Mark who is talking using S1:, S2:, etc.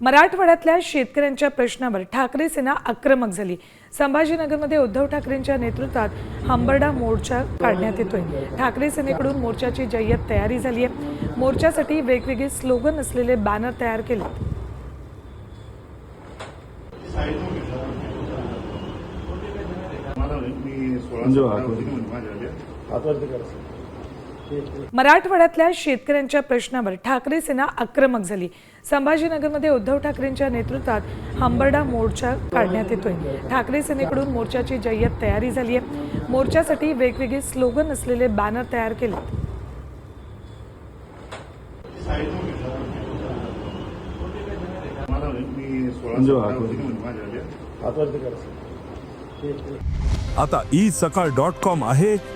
S1: मराठवाड्यातल्या शेतकऱ्यांच्या प्रश्नावर ठाकरे सेना आक्रमक झाली. संभाजीनगरमध्ये उद्धव ठाकरेंच्या नेतृत्वात हंबरडा मोर्चा काढण्यात येतोय. ठाकरे सेनेकडून मोर्चाची जय्यत तयारी झाली आहे. मोर्चासाठी वेगवेगळे स्लोगन असलेले बॅनर तयार केले मराठवाड्यातल्या शेतकऱ्यांच्या प्रश्नावर ठाकरे सेना आक्रमक झाली. संभाजीनगरमध्ये उद्धव ठाकरेंच्या नेतृत्वात हंबरडा मोर्चा काढण्यात येतोय. ठाकरे सेनेकडून मोर्चाची जय्यत तयारी झाली आहे. मोर्चासाठी वेगवेगळे स्लोगन असलेले बॅनर तयार केले
S2: आता ई सकाळ डॉट कॉम आहे.